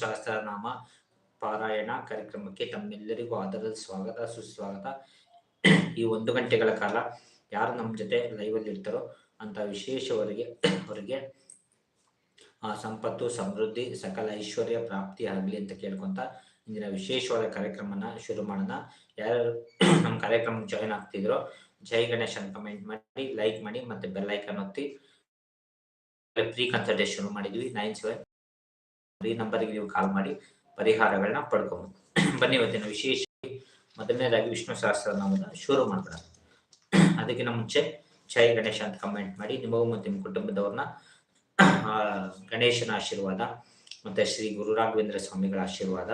ಸಹಸ್ರನಾಮ ಪಾರಾಯಣ ಕಾರ್ಯಕ್ರಮಕ್ಕೆ ತಮ್ಮೆಲ್ಲರಿಗೂ ಆದರ ಸ್ವಾಗತ, ಸುಸ್ವಾಗತ. ಈ ಒಂದು ಗಂಟೆಗಳ ಕಾಲ ಯಾರು ನಮ್ಮ ಜೊತೆ ಲೈವಲ್ಲಿ ಇರ್ತಾರೋ ಅಂತ ವಿಶೇಷವರಿಗೆ, ಅವರಿಗೆ ಆ ಸಂಪತ್ತು, ಸಮೃದ್ಧಿ, ಸಕಲ ಐಶ್ವರ್ಯ, ಪ್ರಾಪ್ತಿ ಆಗಲಿ ಅಂತ ಕೇಳ್ಕೊಂತ ಇಂದಿನ ವಿಶೇಷವಾದ ಕಾರ್ಯಕ್ರಮನ ಶುರು ಮಾಡೋಣ. ಯಾರು ನಮ್ಮ ಕಾರ್ಯಕ್ರಮ ಜಾಯಿನ್ ಆಗ್ತಿದ್ರು, ಜೈ ಗಣೇಶ್ ಅಂತ ಕಮೆಂಟ್ ಮಾಡಿ ಲೈಕ್ ಮಾಡಿ ಮತ್ತೆ ಬೆಲ್ ಐಕನ್ ಒತ್ತಿ. ಫ್ರೀ ಕನ್ಸಲ್ಟೇಷನ್ ಶುರು ಮಾಡಿದ್ವಿ ನೈನ್ ಸೆವೆನ್ ಈ ನಂಬರ್ಗೆ ನೀವು ಕಾಲ್ ಮಾಡಿ ಪರಿಹಾರಗಳನ್ನ ಪಡ್ಕೊಬಹುದು ಬನ್ನಿ ಇವತ್ತಿನ ವಿಶೇಷ ಮೊದಲನೇದಾಗಿ ವಿಷ್ಣು ಸಹಸ್ರನಾಮದ ಶುರು ಮಾಡೋಣ. ಅದಕ್ಕಿಂತ ಮುಂಚೆ ಜೈ ಗಣೇಶ ಅಂತ ಕಮೆಂಟ್ ಮಾಡಿ, ನಿಮಗೂ ಮತ್ತು ನಿಮ್ಮ ಕುಟುಂಬದವ್ರನ್ನ ಗಣೇಶನ ಆಶೀರ್ವಾದ ಮತ್ತೆ ಶ್ರೀ ಗುರು ರಾಘವೇಂದ್ರ ಸ್ವಾಮಿಗಳ ಆಶೀರ್ವಾದ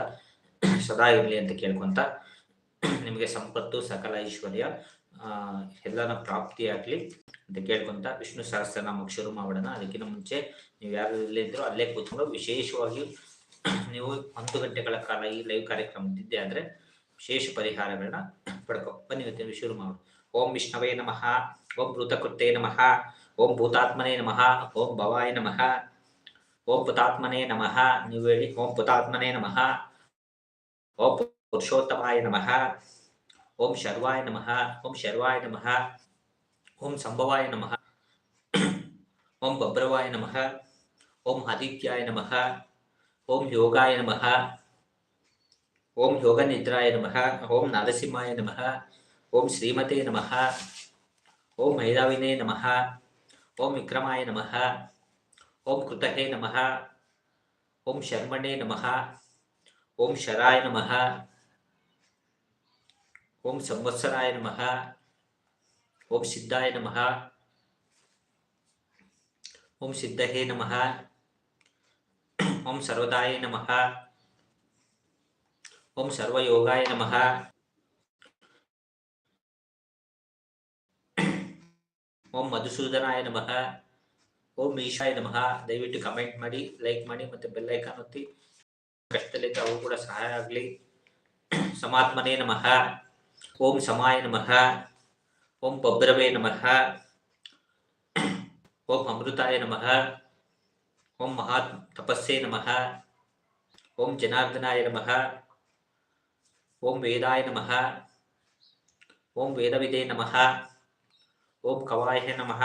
ಸದಾ ಇರಲಿ ಅಂತ ಕೇಳ್ಕೊಂತ ನಿಮಗೆ ಸಂಪತ್ತು ಸಕಲ ಐಶ್ವರ್ಯ ಆ, ಪ್ರಾಪ್ತಿ ಆಗ್ಲಿ ಅಂತ ಕೇಳ್ಕೊಂತ ವಿಷ್ಣು ಸಹಸ್ರನಾಮಕ್ಕೆ ಶುರು ಮಾಡೋಣ. ಅದಕ್ಕಿಂತ ಮುಂಚೆ ನೀವು ಯಾರು ಇಲ್ಲಿದ್ರು ಅಲ್ಲೇ ಕೂತ್ಕೊಂಡು ವಿಶೇಷವಾಗಿ ನೀವು ಒಂದು ಗಂಟೆಗಳ ಕಾಲ ಈ ಲೈವ್ ಕಾರ್ಯಕ್ರಮದಿದ್ದೆ ಆದ್ರೆ ವಿಶೇಷ ಪರಿಹಾರಗಳನ್ನ ಪಡ್ಕೊ. ಬನ್ನಿ ಇವತ್ತಿನ ಶುರು ಮಾಡೋಣ. ಓಂ ವಿಷ್ಣವೇ ನಮಃ. ಓಂ ಭೂತಕೃತೆ ನಮಃ. ಓಂ ಭೂತಾತ್ಮನೇ ನಮಃ. ಓಂ ಭವಾಯ ನಮಃ. ಓಂ ಪುತಾತ್ಮನೇ ನಮಃ. ನೀವು ಹೇಳಿ ಓಂ ಪುತಾತ್ಮನೇ ನಮಃ. ಓಂ ಪುರುಷೋತ್ತಮಾಯ ನಮಃ. ಓಂ ಶರ್ವಾಯ ನಮಃ ಓಂ ಶರ್ವಾಯ ನಮಃ ಓಂ ಸಂಭವಾಯ ನಮಃ ಓಂ ಬಬ್ರವಾಯ ನಮಃ ಓಂ ಆದಿತ್ಯಾಯ ನಮಃ ಓಂ ಯೋಗಾಯ ನಮಃ ಓಂ ಯೋಗ ನಿದ್ರಾಯ ನಮಃ ಓಂ ನರಸಿಂಹಾಯ ನಮಃ ಓಂ ಶ್ರೀಮತೆ ನಮಃ ಓಂ ಮೈದಾವಿನೇ ನಮಃ ಓಂ ವಿಕ್ರಮಾಯ ನಮಃ ಓಂ ಕೃತಹೇ ನಮಃ ಓಂ ಶರ್ಮಣೇ ನಮಃ ಓಂ ಶರಾಯ ನಮಃ ಓಂ ಸಂವತ್ಸರಾಯ ನಮಃ ಓಂ ಸಿದ್ಧಾಯ ನಮಃ ಓಂ ಸಿದ್ಧಹೇ ನಮಃ ಓಂ ಸರ್ವದಾಯ ನಮಃ ಓಂ ಸರ್ವಯೋಗಾಯ ನಮಃ ಓಂ ಮಧುಸೂದನಾಯ ನಮಃ ಓಂ ಈಶಾಯ ನಮಃ ದಯವಿಟ್ಟು ಕಮೆಂಟ್ ಮಾಡಿ ಲೈಕ್ ಮಾಡಿ ಮತ್ತೆ ಐಕಾನ್ ಒತ್ತಿ. ಕಷ್ಟದಲ್ಲಿ ಅವು ಕೂಡ ಸಹಾಯ ಆಗಲಿ. ಸಮಾತ್ಮನೇ ನಮಃ. ಓಂ ಸಮಾಯ ನಮಃ ಓಂ ಬಬ್ರವೇ ನಮಃ ಓಂ ಅಮೃತಾಯ ನಮಃ ಓಂ ಮಹಾ ತಪಸ್ಸೇ ನಮಃ ಓಂ ಜನಾರ್ದನಾಯ ನಮಃ ಓಂ ವೇದಾಯ ನಮಃ ಓಂ ವೇದವಿದೇ ನಮಃ ಓಂ ಕವಾಯ ನಮಃ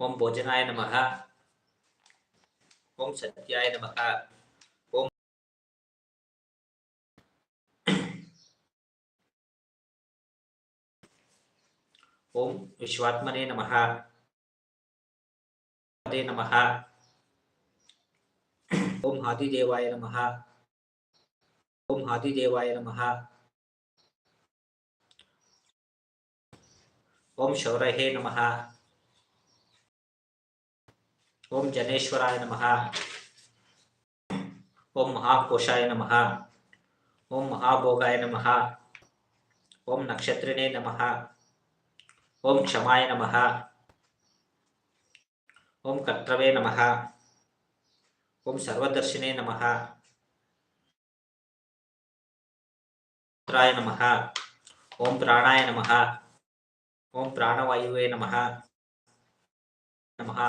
ಓಂ ಭೋಜನಾಯ ನಮಃ ಓಂ ಸತ್ಯಾಯ ನಮಃ ಓಂ ಓಂ ವಿಶ್ವಾತ್ಮನೇ ನಮಃ ಪದೇ ನಮಃ ಓಂ ಆದಿದೇವಾಯ ನಮಃ ಓಂ ಆದಿದೇವಾಯ ನಮಃ ಓಂ ಶೌರಹೇ ನಮಃ ಓಂ ಜನೇಶ್ವರಾಯ ನಮಃ ಓಂ ಮಹಾಕೋಶಾಯ ನಮಃ ಓಂ ಮಹಾಭೋಗಾಯ ನಮಃ ಓಂ ನಕ್ಷತ್ರಿಣೇ ನಮಃ ಓಂ ಕ್ಷಮಾಯ ನಮಃ ಓಂ ಕರ್ತವೇ ನಮಃ ಓಂ ಸರ್ವದರ್ಶಿನೇ ನಮಃ ರಾಯ ನಮಃ ಓಂ ಪ್ರಾಣಾಯ ನಮಃ ಓಂ ಪ್ರಾಣವಾಯುವೇ ನಮಃ ನಮಃ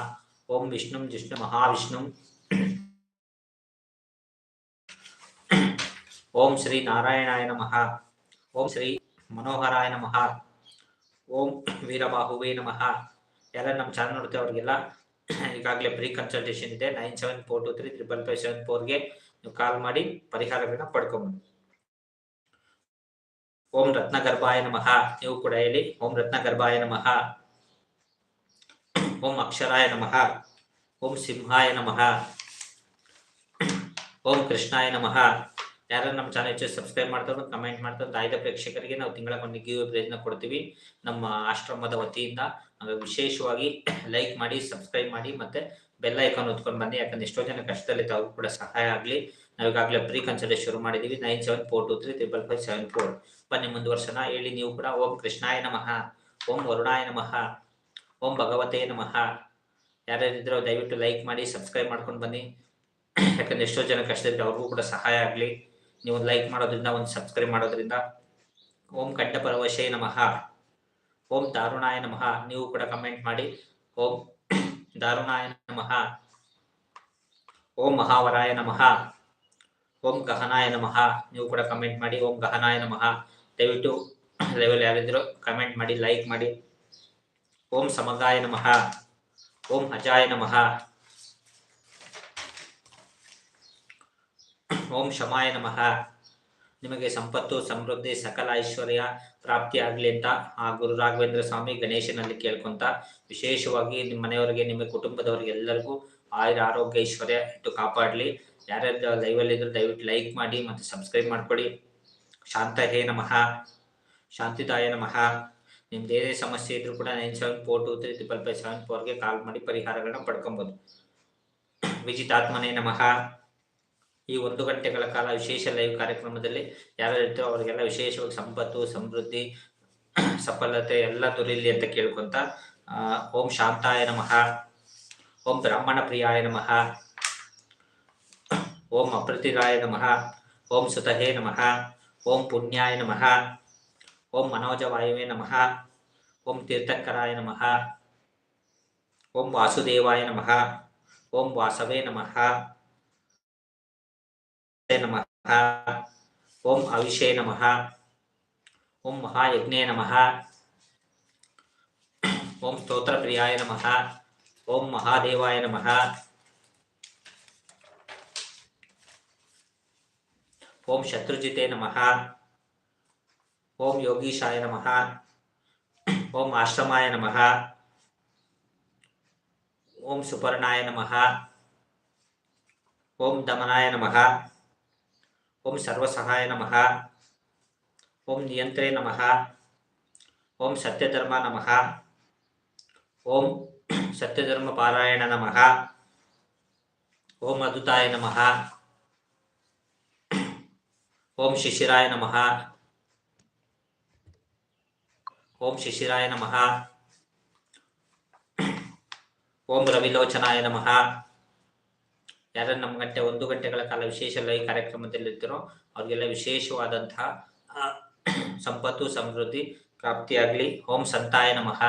ಓಂ ವಿಷ್ಣುಂ ಜಿಷ್ಣು ಮಹಾವಿಷ್ಣುಂ ಓಂ ಶ್ರೀ ನಾರಾಯಣಾಯ ನಮಃ ಓಂ ಶ್ರೀ ಮನೋಹರಾಯ ನಮಃ ಓಂ ವೀರಬಾಹುವೇ ನಮಃ. ಎಲ್ಲ ನಮ್ಮ ಚಾನಲ್ ನೋಡ್ತೇವೆ ಅವ್ರಿಗೆಲ್ಲ ಈಗಾಗಲೇ ಫ್ರೀ ಕನ್ಸಲ್ಟೇಷನ್ ಇದೆ. Nine seven four two three triple five seven ಫೋರ್ಗೆ ನೀವು ಕಾಲ್ ಮಾಡಿ ಪರಿಹಾರಗಳನ್ನ ಪಡ್ಕೊಬೋದು. ಓಂ ರತ್ನಗರ್ಭಾಯ ನಮಃ. ನೀವು ಕೂಡ ಹೇಳಿ. ಓಂ ರತ್ನಗರ್ಭಾಯ ನಮಃ. ಓಂ ಅಕ್ಷರಾಯ ನಮಃ. ಓಂ ಸಿಂಹಾಯ ನಮಃ. ಓಂ ಕೃಷ್ಣಾಯ ನಮಃ. ಯಾರು ನಮ್ಮ ಚಾನಲ್ ಹೆಚ್ಚು ಸಬ್ಸ್ಕ್ರೈಬ್ ಮಾಡ್ತಾರೆ ಕಮೆಂಟ್ ಮಾಡ್ತಾರೆ ಆಯ್ದ ಪ್ರೇಕ್ಷಕರಿಗೆ ನಾವು ತಿಂಗಳ ಗಿವ್ ಪ್ರಯತ್ನ ಕೊಡ್ತೀವಿ. ನಮ್ಮ ಆಶ್ರಮದ ವತಿಯಿಂದ ವಿಶೇಷವಾಗಿ ಲೈಕ್ ಮಾಡಿ ಸಬ್ಸ್ಕ್ರೈಬ್ ಮಾಡಿ ಮತ್ತೆ ಬೆಲ್ ಐಕಾನ್ ಹೊತ್ಕೊಂಡು ಬನ್ನಿ. ಯಾಕಂದ್ರೆ ಎಷ್ಟೋ ಜನ ಕಷ್ಟದಲ್ಲಿ ತಾವು ಕೂಡ ಸಹಾಯ ಆಗಲಿ. ನಾವು ಈಗಾಗಲೇ ಪ್ರೀ ಕನ್ಸಲ್ಟೇಷನ್ ಶುರು ಮಾಡಿದೀವಿ. Nine seven four two three triple five seven four ಬನ್ನಿ ಮುಂದುವರ್ಸೋಣ. ಹೇಳಿ ನೀವು ಕೂಡ, ಓಂ ಕೃಷ್ಣಾಯ ನಮಃ. ಓಂ ವರುಣಾಯ ನಮಃ. ಓಂ ಭಗವತೇ ನಮಃ. ಯಾರ್ಯಾರಿದ್ರೋ ದಯವಿಟ್ಟು ಲೈಕ್ ಮಾಡಿ ಸಬ್ಸ್ಕ್ರೈಬ್ ಮಾಡ್ಕೊಂಡು ಬನ್ನಿ. ಯಾಕಂದ್ರೆ ಎಷ್ಟೋ ಜನ ಕಷ್ಟದಲ್ಲಿ ಅವ್ರಿಗೂ ಕೂಡ ಸಹಾಯ ಆಗಲಿ. ನೀವು ಲೈಕ್ ಮಾಡೋದ್ರಿಂದ, ಒಂದು ಸಬ್ಸ್ಕ್ರೈಬ್ ಮಾಡೋದ್ರಿಂದ, ಓಂ ಕಂಠಪರವಶೇ ನಮಃ. ಓಂ ದಾರುಣಾಯ ನಮಃ. ನೀವು ಕೂಡ ಕಮೆಂಟ್ ಮಾಡಿ, ಓಂ ದಾರುಣಾಯ ನಮಃ. ಓಂ ಮಹಾವರಾಯ ನಮಃ. ಓಂ ಗಹನಾಯ ನಮಃ. ನೀವು ಕೂಡ ಕಮೆಂಟ್ ಮಾಡಿ, ಓಂ ಗಹನಾಯ ನಮಃ. ದಯವಿಟ್ಟು ಲೆವೆಲ್ ಯಾರಿದ್ರು ಕಮೆಂಟ್ ಮಾಡಿ ಲೈಕ್ ಮಾಡಿ. ಓಂ ಸಮಗಾಯ ನಮಃ. ಓಂ ಅಜಾಯ ನಮಃ. ಓಂ ಶಮಾಯ ನಮಃ. ನಿಮಗೆ ಸಂಪತ್ತು, ಸಮೃದ್ಧಿ, ಸಕಲ ಐಶ್ವರ್ಯ ಪ್ರಾಪ್ತಿ ಆಗಲಿ ಅಂತ ಆ ಗುರು ರಾಘವೇಂದ್ರ ಸ್ವಾಮಿ ಗಣೇಶನಲ್ಲಿ ಕೇಳ್ಕೊಂತ ವಿಶೇಷವಾಗಿ ನಿಮ್ಮ ಮನೆಯವರಿಗೆ, ನಿಮ್ಮ ಕುಟುಂಬದವರಿಗೆ ಎಲ್ಲರಿಗೂ ಆಯುರ ಆರೋಗ್ಯ, ಐಶ್ವರ್ಯ ಇಟ್ಟು ಕಾಪಾಡಲಿ. ಯಾರ್ಯಾರು ಲೈವಲ್ಲಿ ಇದ್ರೆ ದಯವಿಟ್ಟು ಲೈಕ್ ಮಾಡಿ ಮತ್ತು ಸಬ್ಸ್ಕ್ರೈಬ್ ಮಾಡ್ಕೊಳ್ಳಿ ಶಾಂತ ಹೇ ನಮಃ. ಶಾಂತಿದಾಯ ನಮಃ. ನಿಮ್ದು ಏನೇ ಸಮಸ್ಯೆ ಇದ್ರೂ ಕೂಡ nine seven four two three triple five seven ಫೋರ್ಗೆ call ಮಾಡಿ ಪರಿಹಾರಗಳನ್ನ ಪಡ್ಕೊಬೋದು. ವಿಜಿತಾತ್ಮನೇ ನಮಃ. ಈ ಒಂದು ಗಂಟೆಗಳ ಕಾಲ ವಿಶೇಷ ಲೈವ್ ಕಾರ್ಯಕ್ರಮದಲ್ಲಿ ಯಾರು ಇರ್ತಾರೋ ಅವರಿಗೆಲ್ಲ ವಿಶೇಷವಾಗಿ ಸಂಪತ್ತು, ಸಮೃದ್ಧಿ, ಸಫಲತೆ ಎಲ್ಲ ದೊರೆಯಲಿ ಅಂತ ಕೇಳ್ಕೊಂತ ಓಂ ಶಾಂತಾಯ ನಮಃ. ಓಂ ಬ್ರಾಹ್ಮಣ ಪ್ರಿಯಾಯ ನಮಃ. ಓಂ ಅಪ್ರತಿರಾಯ ನಮಃ. ಓಂ ಸುತಹೇ ನಮಃ. ಓಂ ಪುಣ್ಯಾಯ ನಮಃ. ಓಂ ಮನೋಜವಾಯುವೇ ನಮಃ. ಓಂ ತೀರ್ಥಂಕರಾಯ ನಮಃ. ಓಂ ವಾಸುದೇವಾಯ ನಮಃ. ಓಂ ವಾಸವೇ ನಮಃ. ನಮಃ ಓಂ ಅವಿಷೇ ನಮಃ ಓಂ ಮಹಾಯಜ್ಞೇ ನಮಃ ಓಂ ಸ್ತೋತ್ರಪ್ರಿಯಾಯ ನಮಃ ಓಂ ಮಹಾದೇವಾಯ ನಮಃ ಓಂ ಶತ್ರುಜಿತೆ ನಮಃ ಓಂ ಯೋಗೀಶಾಯ ನಮಃ ಓಂ ಆಶ್ರಮಾಯ ನಮಃ ಓಂ ಸುಪರ್ಣಾಯ ನಮಃ ಓಂ ದಮನಾಯ ನಮಃ ಓಂ ಸರ್ವಸಹಾಯ ನಮಃ ಓಂ ನಿಯಂತ್ರೇ ನಮಃ ಓಂ ಸತ್ಯಧರ್ಮ ನಮಃ ಓಂ ಸತ್ಯಧರ್ಮ ಪಾರಾಯಣ ನಮಃ ಓಂ ಅದುತಾಯ ನಮಃ ಓಂ ಶಿಶಿರಾಯ ನಮಃ ಓಂ ಶಿಶಿರಾಯ ನಮಃ ಓಂ ರವಿಲೋಚನಾಯ ನಮಃ ಯಾರು ನಮ್ಮ ಗಂಟೆ ಒಂದು ಗಂಟೆಗಳ ಕಾಲ ವಿಶೇಷ ಲೈವ್ ಕಾರ್ಯಕ್ರಮದಲ್ಲಿರ್ತಾರೋ ಅವ್ರಿಗೆಲ್ಲ ವಿಶೇಷವಾದಂತಹ ಸಂಪತ್ತು, ಸಮೃದ್ಧಿ ಪ್ರಾಪ್ತಿಯಾಗಲಿ. ಓಂ ಸಂತಾಯ ನಮಃ.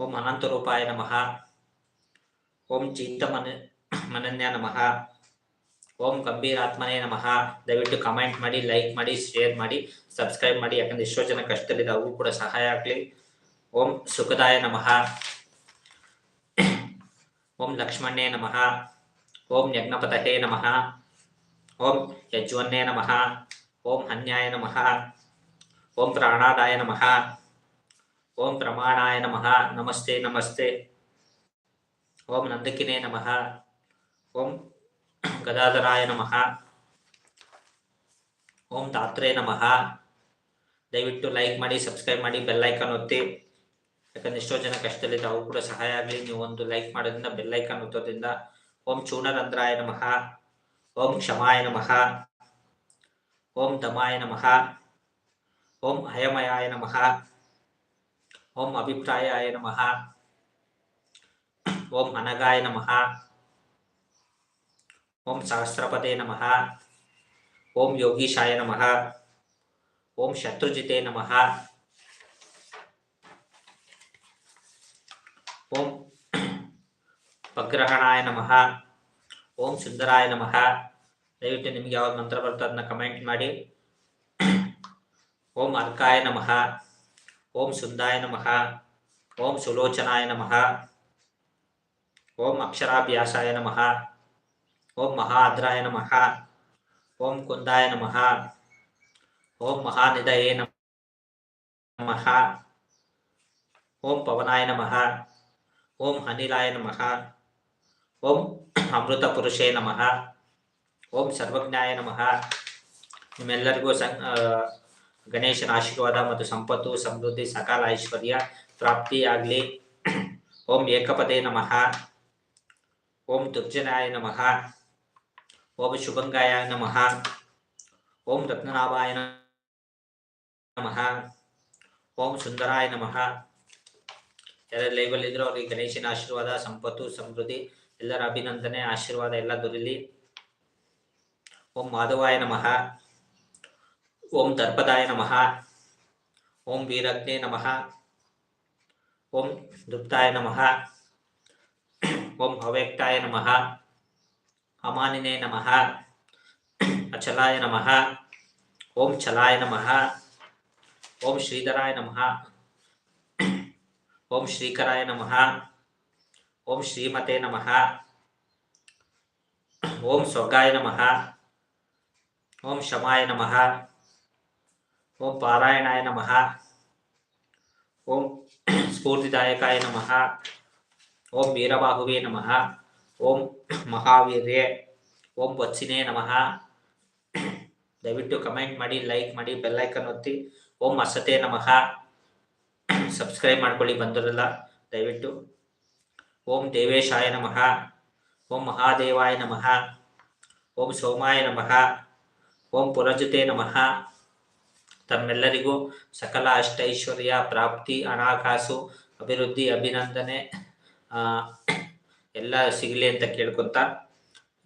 ಓಂ ಅನಂತ ರೂಪಾಯ ನಮಃ. ಓಂ ಚಿಂತ ಮನ, ಮನನ್ಯ ನಮಃ. ಓಂ ಗಂಭೀರಾತ್ಮನೇ ನಮಃ. ದಯವಿಟ್ಟು ಕಮೆಂಟ್ ಮಾಡಿ, ಲೈಕ್ ಮಾಡಿ, ಶೇರ್ ಮಾಡಿ, ಸಬ್ಸ್ಕ್ರೈಬ್ ಮಾಡಿ. ಯಾಕಂದ್ರೆ ಎಷ್ಟೋ ಜನ ಕಷ್ಟದಲ್ಲಿದೆ, ಅವ್ರಿಗೂ ಕೂಡ ಸಹಾಯ ಆಗಲಿ. ಓಂ ಸುಖದಾಯ ನಮಃ. ಓಂ ಲಕ್ಷ್ಮಣೇ ನಮಃ. ಓಂ ಯಜ್ಞಪತಹೇ ನಮಃ. ಓಂ ಯಜ್ವನ್ನೇ ನಮಃ. ಓಂ ಹನ್ಯಾಯ ನಮಃ. ಓಂ ಪ್ರಾಣಾದಾಯ ನಮಃ. ಓಂ ಪ್ರಮಾಣಾಯ ನಮಃ. ನಮಸ್ತೆ ನಮಸ್ತೆ. ಓಂ ನಂದಕಿನೇ ನಮಃ. ಓಂ ಗದಾಧರಾಯ ನಮಃ. ಓಂ ದಾತ್ರೇ ನಮಃ. ದಯವಿಟ್ಟು ಲೈಕ್ ಮಾಡಿ, ಸಬ್ಸ್ಕ್ರೈಬ್ ಮಾಡಿ, ಬೆಲ್ ಐಕಾನ್ ಒತ್ತಿ. ಯಾಕಂದ್ರೆ ಎಷ್ಟೋ ಜನ ಕಷ್ಟದಲ್ಲಿದ್ದ ಕೂಡ ಸಹಾಯ ಆಗಲಿ. ನೀವು ಒಂದು ಲೈಕ್ ಮಾಡೋದ್ರಿಂದ ಬೆಲ್ ಐಕಾನ್ ಒತ್ತೋದ್ರಿಂದ. ಓಂ ಚೂಣರಂದ್ರಾಯ ನಮಃ. ಓಂ ಕ್ಷಮಾಯ ನಮಃ. ಓಂ ದಮಾಯ ನಮಃ. ಓಂ ಅಯಮಯಾಯ ನಮಃ. ಓಂ ಅಭಿಪ್ರಾಯಾಯ ನಮಃ. ಓಂ ಅನಗಾಯ ನಮಃ. ಓಂ ಸಹಸ್ರಪದೇ ನಮಃ. ಓಂ ಯೋಗೀಶಾಯ ನಮಃ. ಓಂ ಶತ್ರುಜಿತೆ ನಮಃ. ಓಂ ಪಗ್ರಹಣಾಯ ನಮಃ ಓಂ ಸುಂದರಾಯ ನಮಃ ದಯವಿಟ್ಟು ನಿಮ್ಗೆ ಯಾವ ಮಂತ್ರ ಬರ್ತದೆ ಅದನ್ನ ಕಮೆಂಟ್ ಮಾಡಿ. ಓಂ ಅರ್ಕಾಯ ನಮಃ। ಓಂ ಸುಂದಾಯ ನಮಃ। ಓಂ ಸುಲೋಚನಾಯ ನಮಃ। ಓಂ ಅಕ್ಷರಾಭ್ಯಾಸಾಯ ನಮಃ। ಓಂ ಮಹಾದ್ರಾಯ ನಮಃ। ಓಂ ಕುಂದಾಯ ನಮಃ। ಓಂ ಮಹಾನಿಧಯೇ ನಮಃ। ಓಂ ಪವನಾಯ ನಮಃ। ಓಂ ಅನಿಲಾಯ ನಮಃ. ಓಂ ಅಮೃತ ಪುರುಷೇ ನಮಃ. ಓಂ ಸರ್ವಜ್ಞಾಯ ನಮಃ. ನಿಮ್ಮೆಲ್ಲರಿಗೂ ಗಣೇಶನ ಆಶೀರ್ವಾದ ಮತ್ತು ಸಂಪತ್ತು, ಸಮೃದ್ಧಿ, ಸಕಾಲ ಐಶ್ವರ್ಯ ಪ್ರಾಪ್ತಿಯಾಗಲಿ ಓಂ ಏಕಪದೇ ನಮಃ. ಓಂ ದುರ್ಜನಾಯ ನಮಃ. ಓಂ ಶುಭಂಗಾಯ ನಮಃ. ಓಂ ರತ್ನನಾಭಾಯ ನಮಃ. ಓಂ ಸುಂದರಾಯ ನಮಃ. ಯಾರು ಲೈವಲ್ಲಿ ಇದ್ರು ಅವ್ರಿಗೆ ಗಣೇಶನ ಆಶೀರ್ವಾದ, ಸಂಪತ್ತು, ಸಮೃದ್ಧಿ ಎಲ್ಲರ ಅಭಿನಂದನೆ, ಆಶೀರ್ವಾದ ಎಲ್ಲ ದೊರೆಯಲಿ ಓಂ ಮಾಧವಾಯ ನಮಃ. ಓಂ ದರ್ಪದಾಯ ನಮಃ. ಓಂ ವೀರಗ್ನೇ ನಮಃ. ಓಂ ದುಪ್ತಾಯ ನಮಃ. ಓಂ ಅವ್ಯಕ್ತಾಯ ನಮಃ. ಅಮಾನಿನೇ ನಮಃ. ಅಚಲಾಯ ನಮಃ. ಓಂ ಚಲಾಯ ನಮಃ. ಓಂ ಶ್ರೀಧರಾಯ ನಮಃ. ಓಂ ಶ್ರೀಕರಾಯ ನಮಃ. ಓಂ ಶ್ರೀಮತೆ ನಮಃ. ಓಂ ಸ್ವರ್ಗಾಯ ನಮಃ. ಓಂ ಶಮಾಯ ನಮಃ. ಓಂ ಪಾರಾಯಣಾಯ ನಮಃ. ಓಂ ಸ್ಫೂರ್ತಿದಾಯಕಾಯ ನಮಃ. ಓಂ ವೀರಬಾಹುವೇ ನಮಃ. ಓಂ ಮಹಾವೀರ್ಯ. ಓಂ ವತ್ಸಿನೇ ನಮಃ. ದಯವಿಟ್ಟು ಕಮೆಂಟ್ ಮಾಡಿ, ಲೈಕ್ ಮಾಡಿ ಬೆಲ್ಲೈಕನ್ ಒತ್ತಿ. ಓಂ ಅಸತೆ ನಮಃ. ಸಬ್ಸ್ಕ್ರೈಬ್ ಮಾಡ್ಕೊಳ್ಳಿ ಬಂದವರೆಲ್ಲ ದಯವಿಟ್ಟು. ಓಂ ದೇವೇಶಾಯ ನಮಃ. ಓಂ ಮಹಾದೇವಾಯ ನಮಃ. ಓಂ ಸೋಮಾಯ ನಮಃ. ಓಂ ಪುರಜತೆ ನಮಃ. ತಮ್ಮೆಲ್ಲರಿಗೂ ಸಕಲ ಅಷ್ಟೈಶ್ವರ್ಯ, ಪ್ರಾಪ್ತಿ ಹಣಕಾಸು ಅಭಿವೃದ್ಧಿ, ಅಭಿನಂದನೆ ಎಲ್ಲ ಸಿಗಲಿ ಅಂತ ಕೇಳ್ಕೊತಾ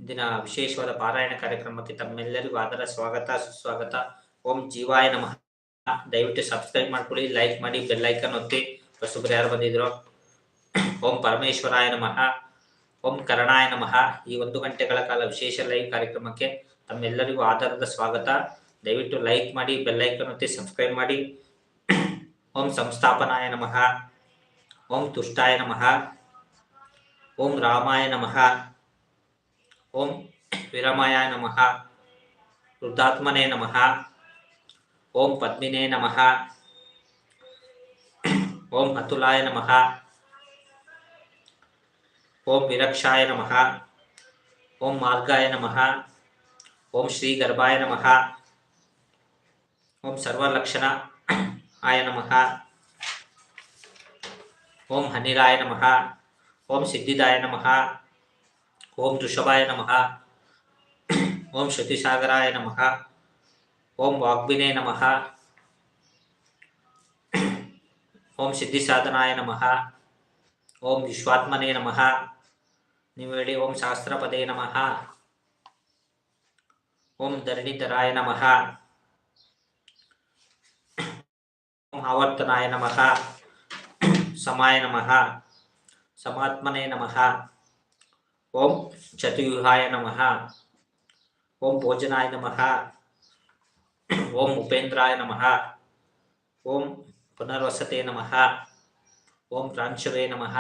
ಇಂದಿನ ವಿಶೇಷವಾದ ಪಾರಾಯಣ ಕಾರ್ಯಕ್ರಮಕ್ಕೆ ತಮ್ಮೆಲ್ಲರಿಗೂ ಆದರ ಸ್ವಾಗತ, ಸುಸ್ವಾಗತ. ಓಂ ಜೀವಾಯ ನಮಃ. ದಯವಿಟ್ಟು ಸಬ್ಸ್ಕ್ರೈಬ್ ಮಾಡ್ಕೊಳ್ಳಿ ಲೈಕ್ ಮಾಡಿ ಬೆಲ್ ಐಕನ್ ಒತ್ತಿ. ಹೊಸಬ್ರು ಯಾರು ಬಂದಿದ್ರು? ಓಂ ಪರಮೇಶ್ವರಾಯ ನಮಃ. ಓಂ ಕರಣಾಯ ನಮಃ. ಈ ಒಂದು ಗಂಟೆಗಳ ಕಾಲ ವಿಶೇಷ ಲೈವ್ ಕಾರ್ಯಕ್ರಮಕ್ಕೆ ತಮ್ಮೆಲ್ಲರಿಗೂ ಆಧಾರದ ಸ್ವಾಗತ. ದಯವಿಟ್ಟು ಲೈಕ್ ಮಾಡಿ ಬೆಲ್ ಐಕನ್ ಒತ್ತಿ ಸಬ್ಸ್ಕ್ರೈಬ್ ಮಾಡಿ. ಓಂ ಸಂಸ್ಥಾಪನಾಯ ನಮಃ. ಓಂ ತುಷ್ಟಾಯ ನಮಃ. ಓಂ ರಾಮಾಯ ನಮಃ. ಓಂ ವಿರಮಾಯ ನಮಃ. ವೃದ್ಧಾತ್ಮನೇ ನಮಃ. ಓಂ ಪದ್ಮಿನೇ ನಮಃ ಓಂ ಅತುಲಾಯ ನಮಃ ಓಂ ವಿರಕ್ಷಾಯ ನಮಃ ಓಂ ಮಾರ್ಗಾಯ ನಮಃ ಓಂ ಶ್ರೀ ಗರ್ಭಾಯ ನಮಃ ಓಂ ಸರ್ವಲಕ್ಷಣ ಆಯ ನಮಃ ಓಂ ಹನಿರಾಯ ನಮಃ ಓಂ ಸಿದ್ಧಿದಾಯ ನಮಃ ಓಂ ಋಷಭಾಯ ನಮಃ ಓಂ ಶ್ರುತಿಸಾಗರಾಯ ನಮಃ ಓಂ ವಾಗ್ವಿನೇ ನಮಃ ಓಂ ಸಿದ್ಧಿಸಾಧನಾಯ ನಮಃ ಓಂ ವಿಶ್ವಾತ್ಮನೇ ನಮಃ ನೀವು ಹೇಳಿ ಓಂ ಶಾಸ್ತ್ರಪದೇ ನಮಃ ಓಂ ಧರಣಿಧರಾಯ ನಮಃ ಓಂ ಆವರ್ತನಾಯ ನಮಃ ಸಮಾಯ ನಮಃ ಸಮಾತ್ಮನೇ ನಮಃ ಓಂ ಚತುರ್ಯುಹಾಯ ನಮಃ ಓಂ ಭೋಜನಾಯ ನಮಃ ಓಂ ಉಪೇಂದ್ರಾಯ ನಮಃ ಓಂ ಪುನರ್ವಸತೆ ನಮಃ ಓಂ ಪ್ರಾಂಶುವೇ ನಮಃ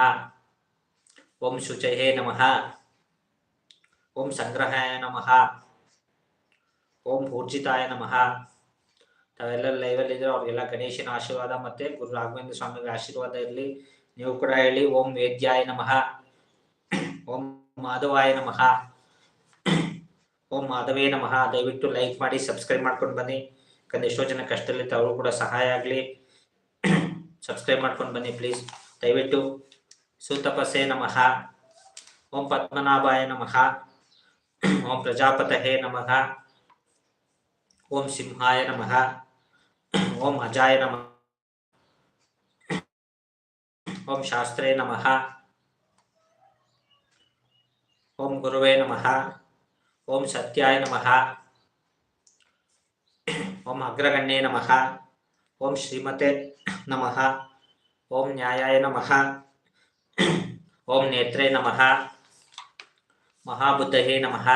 ಓಂ ಶುಚಯೇ ನಮಃ ಓಂ ಸಂಗ್ರಹಾಯ ನಮಃ ಓಂ ಪೂರ್ಜಿತಾಯ ನಮಃ ತಾವೆಲ್ಲ ಲೈವಲ್ಲಿ ಇದ್ರೆ ಅವ್ರಿಗೆಲ್ಲ ಗಣೇಶನ ಆಶೀರ್ವಾದ ಮತ್ತೆ ಗುರು ರಾಘವೇಂದ್ರ ಸ್ವಾಮಿಗಳ ಆಶೀರ್ವಾದ ಇರಲಿ. ನೀವು ಕೂಡ ಹೇಳಿ, ಓಂ ವೇದ್ಯಾಯ ನಮಃ. ಓಂ ಮಾಧವಾಯ ನಮಃ. ಓಂ ಮಾಧವೇ ನಮಃ. ದಯವಿಟ್ಟು ಲೈಕ್ ಮಾಡಿ, ಸಬ್ಸ್ಕ್ರೈಬ್ ಮಾಡ್ಕೊಂಡು ಬನ್ನಿ. ಯಾಕಂದ್ರೆ ಎಷ್ಟೋ ಜನ ಕಷ್ಟದಲ್ಲಿತ್ತು ಅವರು ಕೂಡ ಸಹಾಯ ಆಗಲಿ. ಸಬ್ಸ್ಕ್ರೈಬ್ ಮಾಡ್ಕೊಂಡು ಬನ್ನಿ ಪ್ಲೀಸ್. ದಯವಿಟ್ಟು ಸುತಪಸೇ ನಮಃ. ಓಂ ಪದ್ಮನಾಭಾಯ ನಮಃ. ಓಂ ಪ್ರಜಾಪತಹೇ ನಮಃ. ಓಂ ಸಿಂಹಾಯ ನಮಃ. ಓಂ ಅಜಾಯ ನಮಃ. ಓಂ ಶಾಸ್ತ್ರೇ ನಮಃ. ಓಂ ಗುರುವೇ ನಮಃ. ಓಂ ಸತ್ಯಾಯ ನಮಃ. ಓಂ ಅಗ್ರಗಣ್ಯೇ ನಮಃ. ಓಂ ಶ್ರೀಮತೆ ನಮಃ. ಓಂ ನ್ಯಾಯಾಯ ನಮಃ. ಓಂ ನೇತ್ರೇ ನಮಃ. ಮಹಾಬುದ್ಧಹೇ ನಮಃ.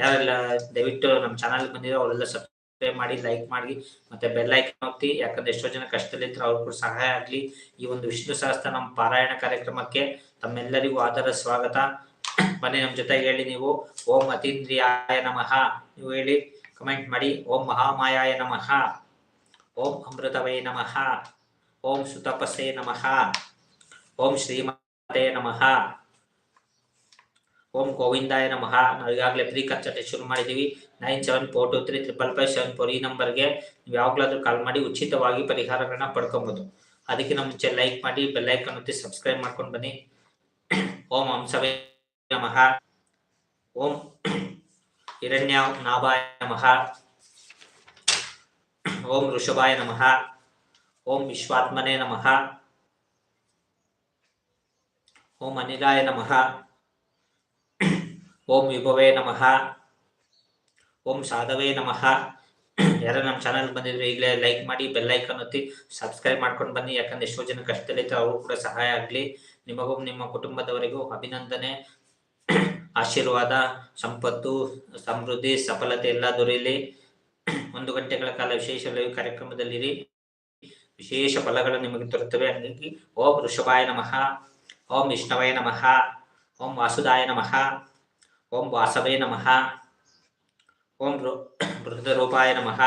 ಯಾರೆಲ್ಲ ದಯವಿಟ್ಟು ನಮ್ಮ ಚಾನಲ್ ಬಂದಿರೋ ಅವರೆಲ್ಲ ಸಬ್ಸ್ಕ್ರೈಬ್ ಮಾಡಿ ಲೈಕ್ ಮಾಡಿ, ಮತ್ತೆ ಬೆಲ್ ಐಕನ್ ಒತ್ತಿ. ಯಾಕಂದ್ರೆ ಎಷ್ಟೋ ಜನ ಕಷ್ಟದಲ್ಲಿದ್ರೆ ಅವ್ರು ಕೂಡ ಸಹಾಯ ಆಗಲಿ. ಈ ಒಂದು ವಿಷ್ಣು ಸಹಸ್ರ ನಮ್ಮ ಪಾರಾಯಣ ಕಾರ್ಯಕ್ರಮಕ್ಕೆ ತಮ್ಮೆಲ್ಲರಿಗೂ ಆದರ ಸ್ವಾಗತ. ಬನ್ನಿ ನಮ್ಮ ಜೊತೆಗೆ ಹೇಳಿ ನೀವು. ಓಂ ಅತೀಂದ್ರಿಯಾಯ ನಮಃ. ನೀವು ಹೇಳಿ ಕಮೆಂಟ್ ಮಾಡಿ. ಓಂ ಮಹಾಮಾಯಾಯ ನಮಃ. ಓಂ ಅಮೃತವೇ ನಮಃ. ಓಂ ಸುತಪಸೇ ನಮಃ. ಓಂ ಶ್ರೀಮತೆ ನಮಃ. ಓಂ ಗೋವಿಂದಾಯ ನಮಃ. ನಾವು ಈಗಾಗಲೇ ಫ್ರೀ ಕಚ್ಚಟೆ ಶುರು ಮಾಡಿದ್ದೀವಿ nine seven four two three triple five seven four ಈ ನಂಬರ್ಗೆ ನೀವು ಯಾವಾಗಲಾದ್ರೂ ಕಾಲ್ ಮಾಡಿ ಉಚಿತವಾಗಿ ಪರಿಹಾರಗಳನ್ನ ಪಡ್ಕೊಬೋದು. ಅದಕ್ಕೆ ನಮ್ಮ ಮುಂಚೆ ಲೈಕ್ ಮಾಡಿ ಬೆಲ್ ಐಕನ್ ಒತ್ತಿ ಸಬ್ಸ್ಕ್ರೈಬ್ ಮಾಡ್ಕೊಂಡು ಬನ್ನಿ. ಓಂ ಹಂಸವೇ ನಮಃ. ಓಂ ಹಿರಣ್ಯ ನಾಭಾಯ ನಮಃ ಓಂ ಋಷಭಾಯ ನಮಃ ಓಂ ವಿಶ್ವಾತ್ಮನೇ ನಮಃ ಓಂ ಅನಿಲಾಯ ನಮಃ ಓಂ ವಿಭವೇ ನಮಃ ಓಂ ಸಾಧವೇ ನಮಃ ಯಾರು ನಮ್ಮ ಚಾನಲ್ ಬಂದಿದ್ರೆ ಈಗಲೇ ಲೈಕ್ ಮಾಡಿ ಬೆಲ್ ಐಕನ್ ಒತ್ತಿ ಸಬ್ಸ್ಕ್ರೈಬ್ ಮಾಡ್ಕೊಂಡು ಬನ್ನಿ. ಯಾಕಂದ್ರೆ ಎಷ್ಟೋ ಜನ ಕಷ್ಟದಲ್ಲಿತ್ತು ಅವರು ಕೂಡ ಸಹಾಯ ಆಗಲಿ. ನಿಮಗೂ, ನಿಮ್ಮ ಕುಟುಂಬದವರಿಗೂ ಅಭಿನಂದನೆ. ಆಶೀರ್ವಾದ, ಸಂಪತ್ತು, ಸಮೃದ್ಧಿ, ಸಫಲತೆ ಎಲ್ಲ ದೊರೆಯಲಿ. ಒಂದು ಗಂಟೆಗಳ ಕಾಲ ವಿಶೇಷ ಲೈವ್ ಕಾರ್ಯಕ್ರಮದಲ್ಲಿರಿ. ವಿಶೇಷ ಫಲಗಳು ನಿಮಗೆ ದೊರೆತವೆ. ಓಂ ಋಷಭಾಯ ನಮಃ. ಓಂ ವಿಷ್ಣವಾಯ ನಮಃ. ಓಂ ವಾಸುದಾಯ ನಮಃ. ಓಂ ವಾಸವೇ ನಮಃ. ಓಂ ಬೃಹದರೂಪಾಯ ನಮಃ.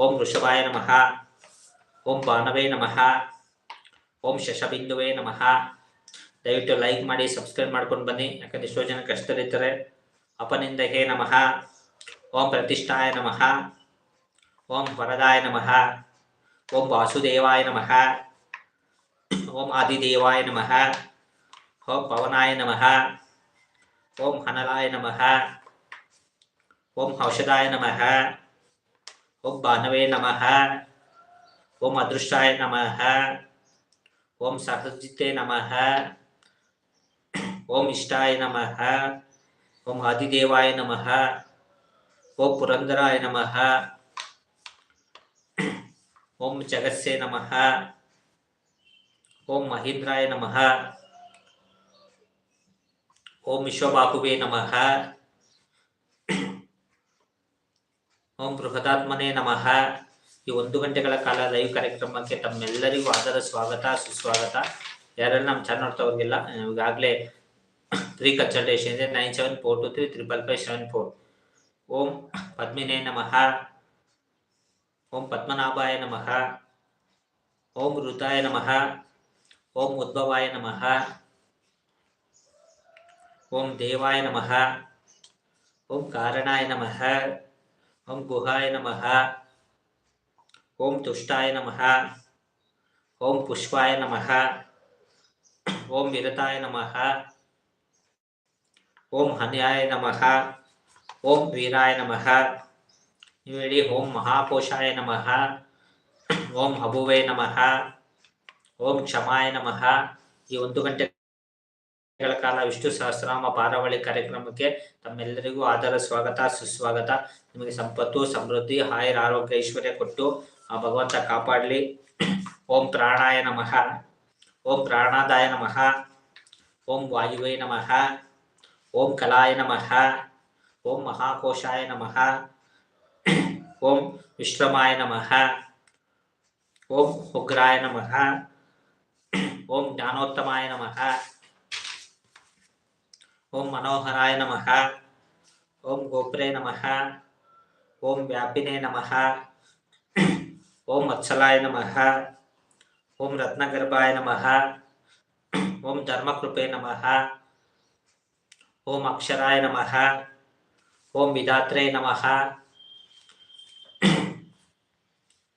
ಓಂ ವೃಷಭಾಯ ನಮಃ. ಓಂ ಬಾನವೇ ನಮಃ. ಓಂ ಶಶಬಿಂದುವೇ ನಮಃ. ದಯವಿಟ್ಟು ಲೈಕ್ ಮಾಡಿ ಸಬ್ಸ್ಕ್ರೈಬ್ ಮಾಡ್ಕೊಂಡು ಬನ್ನಿ ಯಾಕಂದ್ರೆ ಎಷ್ಟೋ ಜನ ಕಷ್ಟದಲ್ಲಿರ್ತಾರೆ ಅಪನಿಂದ ಹೇ ನಮಃ ಓಂ ಪ್ರತಿಷ್ಠಾಯ ನಮಃ ಓಂ ವರದಾಯ ನಮಃ ಓಂ ವಾಸುದೇವಾಯ ನಮಃ ಓಂ ಆದಿದೇವಾಯ ನಮಃ ಓಂ ಪವನಾಯ ನಮಃ ಓಂ ಹನಲಾಯ ನಮಃ ಓಂ ಔಷಧಾಯ ನಮಃ ಓಂ ಬಾನವೇ ನಮಃ ಓಂ ಅದೃಷ್ಟಾಯ ನಮಃ ಓಂ ಸಹಜಿತೆ ನಮಃ ಓಂ ಇಷ್ಟಾಯ ನಮಃ, ಓಂ ಆದಿದೇವಾಯ ನಮಃ, ಓಂ ಪುರಂದರಾಯ ನಮಃ, ಓಂ ಜಗಸ್ಸೆ ನಮಃ, ಓಂ ಮಹೇಂದ್ರಾಯ ನಮಃ, ಓಂ ವಿಶ್ವಬಾಹುವೇ ನಮಃ, ಓಂ ಬೃಹದಾತ್ಮನೇ ನಮಃ. ಈ ಒಂದು ಗಂಟೆಗಳ ಕಾಲ ಲೈವ್ ಕಾರ್ಯಕ್ರಮಕ್ಕೆ ತಮ್ಮೆಲ್ಲರಿಗೂ ಆದರ ಸ್ವಾಗತ, ಸುಸ್ವಾಗತ. ಯಾರೆಲ್ಲ ನಮ್ಮ ಚಾನಲ್ ಹೋಗಿಲ್ಲ, ಈಗಾಗಲೇ ತ್ರೀ ಕನ್ಸಲ್ಟೇಷನ್ ಇದೆ nine seven four two three triple five seven four ಓಂ ಪದ್ಮಿನೇ ನಮಃ ಓಂ ಪದ್ಮನಾಭಾಯ ನಮಃ ಓಂ ಋತಾಯ ನಮಃ ಓಂ ಉದ್ಭವಾಯ ನಮಃ ಓಂ ದೇವಾಯ ನಮಃ ಓಂ ಕಾರಣಾಯ ನಮಃ ಓಂ ಗುಹಾಯ ನಮಃ ಓಂ ತುಷ್ಟಾಯ ನಮಃ ಓಂ ಪುಷ್ಪಾಯ ನಮಃ ಓಂ ವಿರತಾಯ ನಮಃ ಓಂ ಹನ್ಯಾಯ ನಮಃ. ಓಂ ವೀರಾಯ ನಮಃ. ನೀವು ಹೇಳಿ ಓಂ ಮಹಾಕೋಶಾಯ ನಮಃ. ಓಂ ಹಬುವೇ ನಮಃ. ಓಂ ಕ್ಷಮಾಯ ನಮಃ. ಈ ಒಂದು ಗಂಟೆಗಳ ಕಾಲ ವಿಷ್ಣು ಸಹಸ್ರನಾಮ ಪಾರಾವಳಿ ಕಾರ್ಯಕ್ರಮಕ್ಕೆ ತಮ್ಮೆಲ್ಲರಿಗೂ ಆದರ, ಸ್ವಾಗತ, ಸುಸ್ವಾಗತ. ನಿಮಗೆ ಸಂಪತ್ತು, ಸಮೃದ್ಧಿ ಹಾಯರ್ ಆರೋಗ್ಯ, ಐಶ್ವರ್ಯ ಕೊಟ್ಟು ಆ ಭಗವಂತ ಕಾಪಾಡಲಿ. ಓಂ ಪ್ರಾಣಾಯ ನಮಃ. ಓಂ ಪ್ರಾಣಾದಾಯ ನಮಃ. ಓಂ ವಾಯುವೇ ನಮಃ. ಓಂ ಕಲಾಯ ನಮಃ ಓಂ ಮಹಾಕೋಶಾಯ ನಮಃ ಓಂ ವಿಶ್ರಮಾಯ ನಮಃ ಓಂ ಉಗ್ರಾಯ ನಮಃ ಓಂ ಜ್ಞಾನೋತ್ತಮಾಯ ನಮಃ ಓಂ ಮನೋಹರಾಯ ನಮಃ ಓಂ ಗೋಪ್ರೇ ನಮಃ ಓಂ ವ್ಯಾಪಿನೇ ನಮಃ ಓಂ ವತ್ಸಲಾಯ ನಮಃ ಓಂ ರತ್ನಗರ್ಭಾಯ ನಮಃ ಓಂ ಧರ್ಮಕೃಪೆ ನಮಃ ಓಂ ಅಕ್ಷರಾಯ ನಮಃ, ಓಂ ವಿಧಾತ್ರೆ ನಮಃ.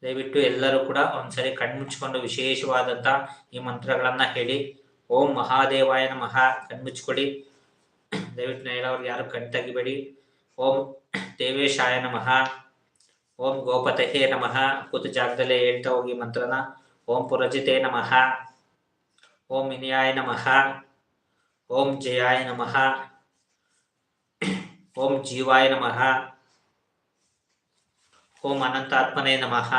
ದಯವಿಟ್ಟು ಎಲ್ಲರೂ ಕೂಡ ಒಂದ್ಸರಿ ಕಣ್ಮುಚ್ಕೊಂಡು ವಿಶೇಷವಾದಂಥ ಈ ಮಂತ್ರಗಳನ್ನ ಹೇಳಿ. ಓಂ ಮಹಾದೇವಾಯ ನಮಃ ಕಣ್ಮುಚ್ಕೊಡಿ ದಯವಿಟ್ಟು ಹೇಳೋರು ಯಾರು ಕಣ್ ತೆಗಿಬೇಡಿ. ಓಂ ದೇವೇಶಾಯ ನಮಃ, ಓಂ ಗೋಪತಹೇ ನಮಃ. ಕೂತು ಜಾಗದಲ್ಲೇ ಹೇಳ್ತಾ ಹೋಗಿ ಮಂತ್ರನ. ಓಂ ಪುರಜಿತೇ ನಮಃ, ಓಂ ವಿನಯಾಯ ನಮಃ, ಓಂ ಜಯಾಯ ನಮಃ. ಓಂ ಜೀವಾಯ ನಮಃ. ಓಂ ಅನಂತಾತ್ಮನೇ ನಮಃ.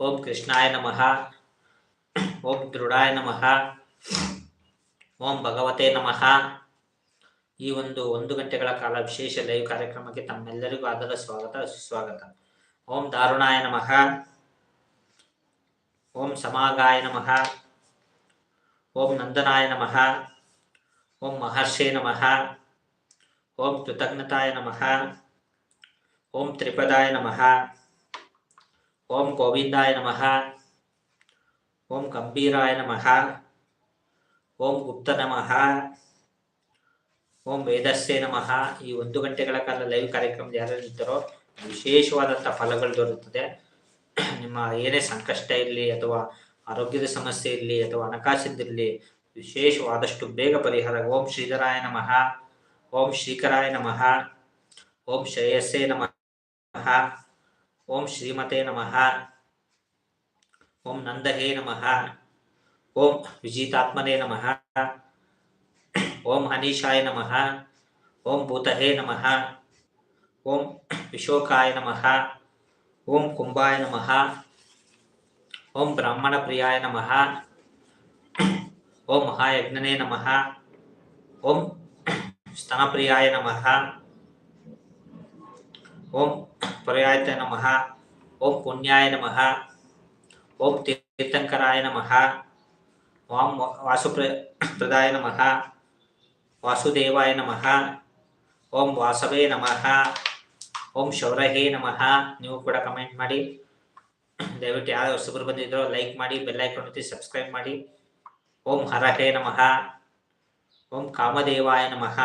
ಓಂ ಕೃಷ್ಣಾಯ ನಮಃ. ಓಂ ದೃಢಾಯ ನಮಃ. ಓಂ ಭಗವತೆ ನಮಃ. ಈ ಒಂದು ಒಂದು ಗಂಟೆಗಳ ಕಾಲ ವಿಶೇಷ ಲೈವ್ ಕಾರ್ಯಕ್ರಮಕ್ಕೆ ತಮ್ಮೆಲ್ಲರಿಗೂ ಆದರ ಸ್ವಾಗತ, ಸುಸ್ವಾಗತ. ಓಂ ದಾರುಣಾಯ ನಮಃ. ಓಂ ಸಮಾಗಾಯ ನಮಃ. ಓಂ ನಂದನಾಯ ನಮಃ. ಓಂ ಮಹರ್ಷೇ ನಮಃ. ಓಂ ಕೃತಜ್ಞತಾಯ ನಮಃ. ಓಂ ತ್ರಿಪದಾಯ ನಮಃ. ಓಂ ಗೋವಿಂದಾಯ ನಮಃ. ಓಂ ಗಂಭೀರಾಯ ನಮಃ. ಓಂ ಗುಪ್ತ ನಮಃ. ಓಂ ವೇದಸ್ಸೇ ನಮಃ. ಈ ಒಂದು ಗಂಟೆಗಳ ಕಾಲ ಲೈವ್ ಕಾರ್ಯಕ್ರಮದ ಯಾರು ಇದ್ದಾರೋ ವಿಶೇಷವಾದಂಥ ಫಲಗಳು ದೊರೆಯುತ್ತದೆ. ನಿಮ್ಮ ಏನೇ ಸಂಕಷ್ಟ ಇರಲಿ ಅಥವಾ ಆರೋಗ್ಯದ ಸಮಸ್ಯೆ ಇರಲಿ ಅಥವಾ ಹಣಕಾಸಿಂದಿರಲಿ ವಿಶೇಷವಾದಷ್ಟು ಬೇಗ ಪರಿಹಾರ. ಓಂ ಶ್ರೀಧರಾಯ ನಮಃ. ಓಂ ಶ್ರೀಕರಾಯ ನಮಃ ಓಂ ಶ್ರೇಯಸ್ಸೇ ನಮಃ ಓಂ ಶ್ರೀಮತೆ ನಮಃ ಓಂ ನಂದಹೇ ನಮಃ ಓಂ ವಿಜಿತಾತ್ಮನೇ ನಮಃ ಓಂ ಹನೀಶಾಯ ನಮಃ ಓಂ ಭೂತಹೇ ನಮಃ ಓಂ ವಿಶೋಕಾಯ ನಮಃ ಓಂ ಕುಂಭಾಯ ನಮಃ ಓಂ ಬ್ರಾಹ್ಮಣ ಪ್ರಿಯಾಯ ನಮಃ ಓಂ ಮಹಾಯಜ್ಞನೇ ನಮಃ ಓಂ ಸ್ತನಪ್ರಿಯಾಯ ನಮಃ ಓಂ ಪರ್ಯಾಯತ ನಮಃ ಓಂ ಪುಣ್ಯಾಯ ನಮಃ ಓಂ ತೀರ್ಥಂಕರಾಯ ನಮಃ ಓಂ ವಾಸುಪ್ರ ಪ್ರದಾಯ ನಮಃ ವಾಸುದೇವಾಯ ನಮಃ ಓಂ ವಾಸವೇ ನಮಃ ಓಂ ಶೌರಹೇ ನಮಃ ನೀವು ಕೂಡ ಕಮೆಂಟ್ ಮಾಡಿ. ದಯವಿಟ್ಟು ಯಾರು ಹೊಸಬರು ಬಂದಿದ್ರೋ ಲೈಕ್ ಮಾಡಿ ಬೆಲ್ ಐಕಾನ್ ಒತ್ತಿ ಸಬ್ಸ್ಕ್ರೈಬ್ ಮಾಡಿ. ಓಂ ಹರಹೇ ನಮಃ. ಓಂ ಕಾಮದೇವಾಯ ನಮಃ